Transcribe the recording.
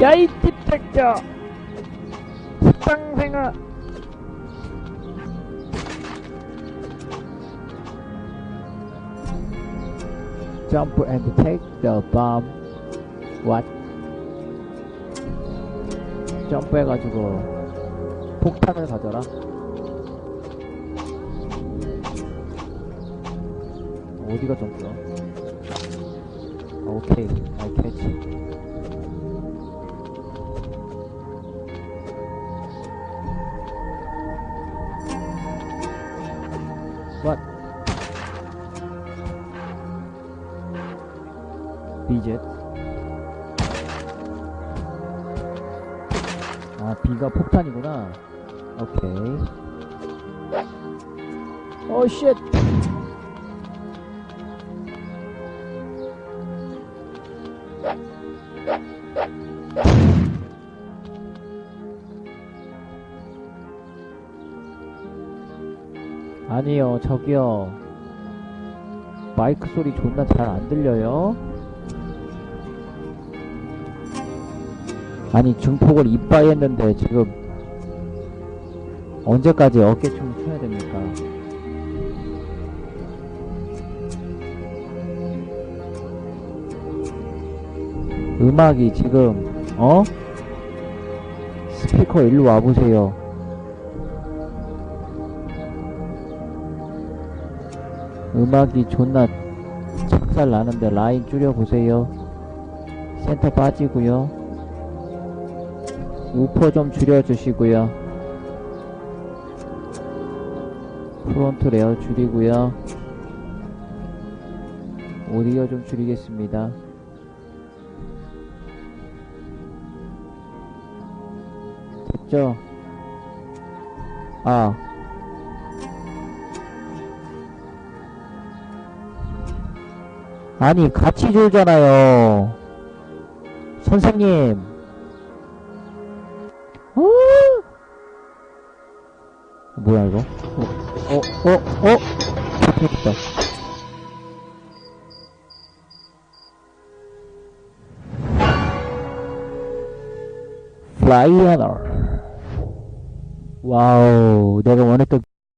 야이 띠짝자 식당생아 Jump and take the bomb What? 점프해가지고 폭탄을 가져라 어디가 점프야? 오케이 I catch What? 비젯 아 B가 폭탄이구나. 오케이 오쉣 아니요 저기요. 마이크 소리 존나 잘 안 들려요? 아니 증폭을 이빠이 했는데 지금 언제까지 어깨춤을 춰야 됩니까? 음악이 지금 어? 스피커 일로 와보세요 음악이 존나 착살 나는데 라인 줄여보세요. 센터 빠지고요. 우퍼 좀 줄여주시고요. 프론트 레어 줄이고요. 오디오 좀 줄이겠습니다. 됐죠? 아 아니 같이 줄잖아요 선생님 어? 뭐야 이거 어? 어? 어? 어? 잡혔다 플라이 하나 와우 내가 원했던